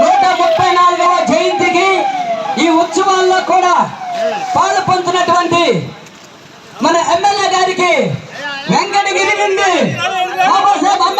నూట ముప్పై నాలుగవ జయంతికి ఈ ఉత్సవాల్లో కూడా పాలు పంచినటువంటి మన ఎమ్మెల్యే గారికి వెంకటగిరి నుండి బాబాసాహెబ్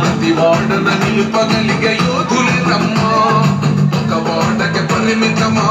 ప్రతి వాడన నిలుపగలిగే యోధులే రమ్మా. ఒక వాడకి పరిమితమా?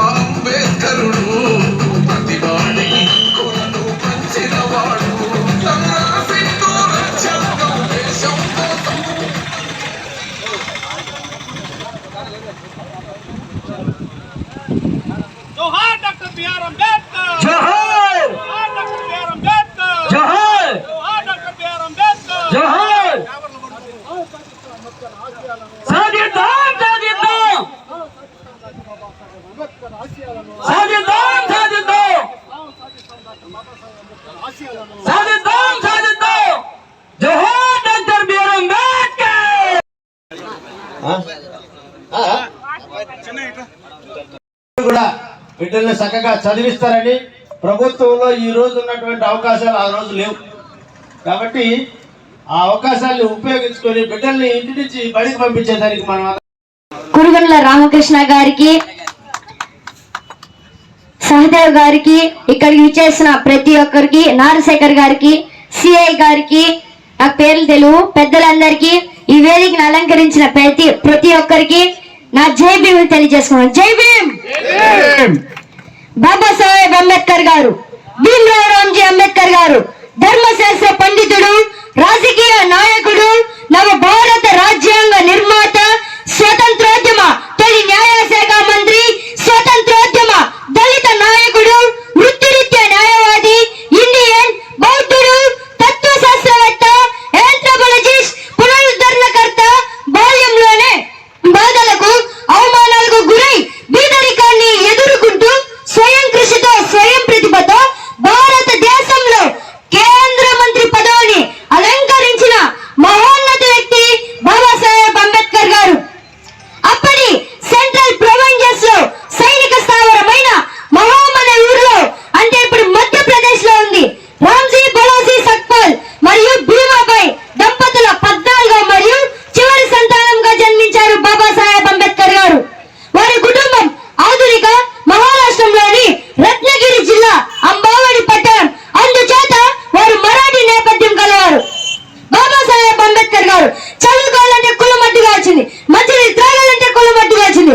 బిడ్డల్ని చక్కగా చదివిస్తారని ప్రభుత్వంలో ఈ రోజు ఉన్నటువంటి అవకాశాలు ఆ రోజు లేవు. కాబట్టి ఆ అవకాశాన్ని ఉపయోగించుకొని బిడ్డల్ని ఇంటి నుంచి బడికి పంపించేదానికి మనం కురుగండ్ల రామకృష్ణ గారికి సహదేవ్ గారికి ఇక్కడికి విచ్చేసిన ప్రతి ఒక్కరికి నారశేఖర్ గారికి సిఐ గారికి నాకు పేర్లు తెలుగు పెద్దలందరికీ ఈ వేదికను అలంకరించిన ప్రతి ప్రతి ఒక్కరికి నా జై భీమ్ తెలియజేసుకున్నాను జై భీమ్! బాబాసాహెబ్ అంబేద్కర్ గారు భీమ్రావ్ రామ్జీ అంబేద్కర్ గారు ధర్మశాస్త్ర పండితుడు రాజకీయ నాయకుడు నవ భారత వచ్చింది. మంచి త్రాగాలంటే కొలమట్టు వచ్చింది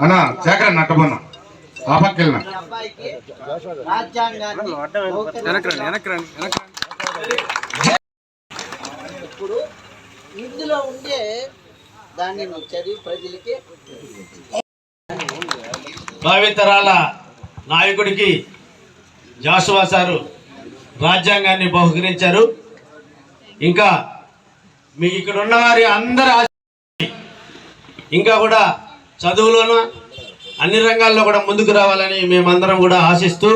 అన్నా శేఖర్ నట్టబోనా ఆ పక్కెళ్ళిన ఇప్పుడు ఇందులో ఉండే దాన్ని చదివి ప్రజలకి భావితరాల నాయకుడికి జాసువా సారు రాజ్యాంగాన్ని బహుకరించారు. ఇంకా మీ ఇక్కడ ఉన్న వారి అందరి ఇంకా కూడా చదువులోనూ అన్ని రంగాల్లో కూడా ముందుకు రావాలని మేమందరం కూడా ఆశిస్తూ